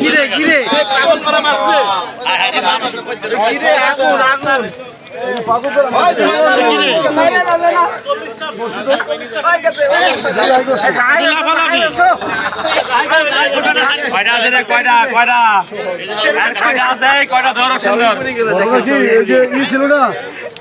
কিরে কিরে পাগল করা মাছ রে। কিরে আগুন আগুন কয়টা আছে রে, কয়টা, কয়টা? আছে? কয়টা ধরো সুন্দর। ছিল না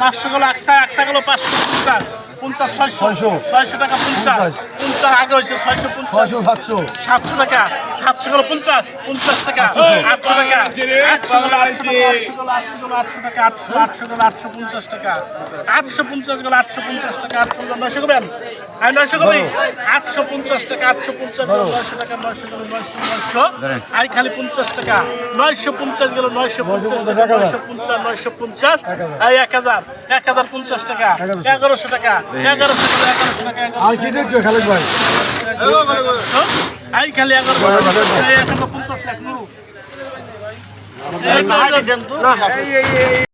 পাঁচশো কিলো আকসা আকসা গেলো পাঁচশো পঞ্চাশ পঞ্চাশ ছয়শো ছয়শো। ছয়শো টাকা পঞ্চাশ। পঞ্চাশ। আগে হয়েছে ছয়শো পঞ্চাশ। সাতশো। সাতশো টাকা সাতশো গেলো পঞ্চাশ পঞ্চাশ টাকা আটশো। টাকা আটশো গেলো আটশো টাকা আটশো আটশো গেলো আটশো টাকা আটশো আটশো গেলো আটশো পঞ্চাশ টাকা আটশো পঞ্চাশ গেলো আটশো পঞ্চাশ টাকা আটশো গেলো নয়শো করবেন আর নয়শো কবি আটশো পঞ্চাশ টাকা আটশো পঞ্চাশ গেলো নয়শো টাকা নয়শো গেলো নয়শো নয়শো আই খালি পঞ্চাশ টাকা নয়শো পঞ্চাশ গেলো নয়শো পঞ্চাশ টাকা নয়শো পঞ্চাশ নয়শো পঞ্চাশ এই এক হাজার এক হাজার পঞ্চাশ টাকা এগারোশো টাকা এগারোশো টাকা এগারোশো টাকা আর আই খালি এগারোশো টাকা পঞ্চাশ লাখ নুরু